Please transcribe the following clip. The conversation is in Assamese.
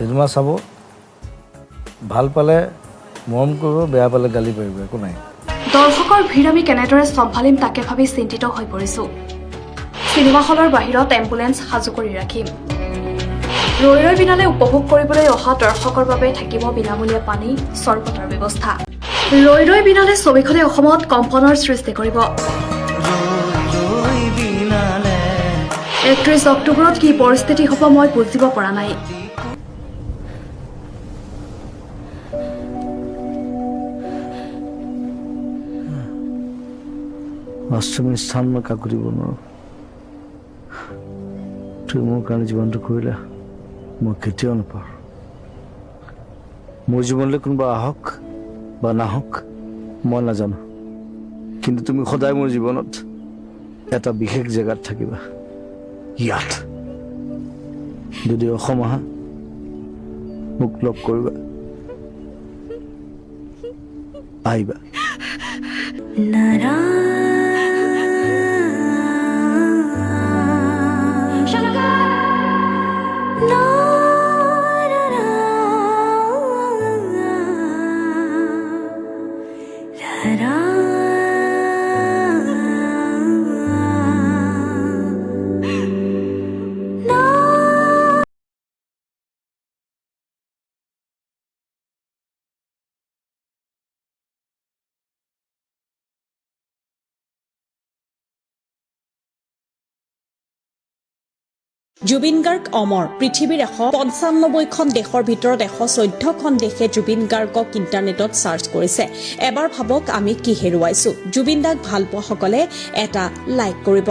চিনেমা চাব ভাল পালে মৰম কৰিব বেয়া পালে গালি পাৰিব একো নাই। দৰ্শকৰ ভিৰ আমি কেনেদৰে চম্ভালিম তাকে ভাবি চিন্তিত হৈ পৰিছো। চিনেমা হলৰ বাহিৰত এম্বুলেন্স সাজু কৰি ৰাখিম। ৰৈ ৰৈ বিনালে উপভোগ কৰিবলৈ অহা দৰ্শকৰ বাবে থাকিব বিনামূলীয়া পানী চৰবতৰ ব্যৱস্থা। ৰৈ ৰৈ বিনালে ছবিখনে অসমত কম্পনৰ সৃষ্টি কৰিব। একত্ৰিছ অক্টোবৰত কি পৰিস্থিতি হ'ব মই বুজিব পৰা নাই। অষ্টমী স্থান মই কাকো দিব নোৱাৰোঁ তুমি মোৰ কাৰণে জীৱনটো কৰিলা মই কেতিয়াও নাপাওঁ মোৰ জীৱনলৈ কোনোবা আহক বা নাহক মই নাজানো কিন্তু তুমি সদায় মোৰ জীৱনত এটা বিশেষ জেগাত থাকিবা, ইয়াত। যদি অসম আহা মোক লগ কৰিবা, আহিবা। that I জুবিন গাৰ্গ অমৰ পৃথিৱীৰ এশ পঞ্চান্নব্বৈখন দেশৰ ভিতৰত এশ চৈধ্যখন দেশে জুবিন গাৰ্গক ইণ্টাৰনেটত ছাৰ্চ কৰিছে। এবাৰ ভাবক আমি কি হেৰুৱাইছো। জুবিন দাক পোৱাসকলে এটা লাইক কৰিব।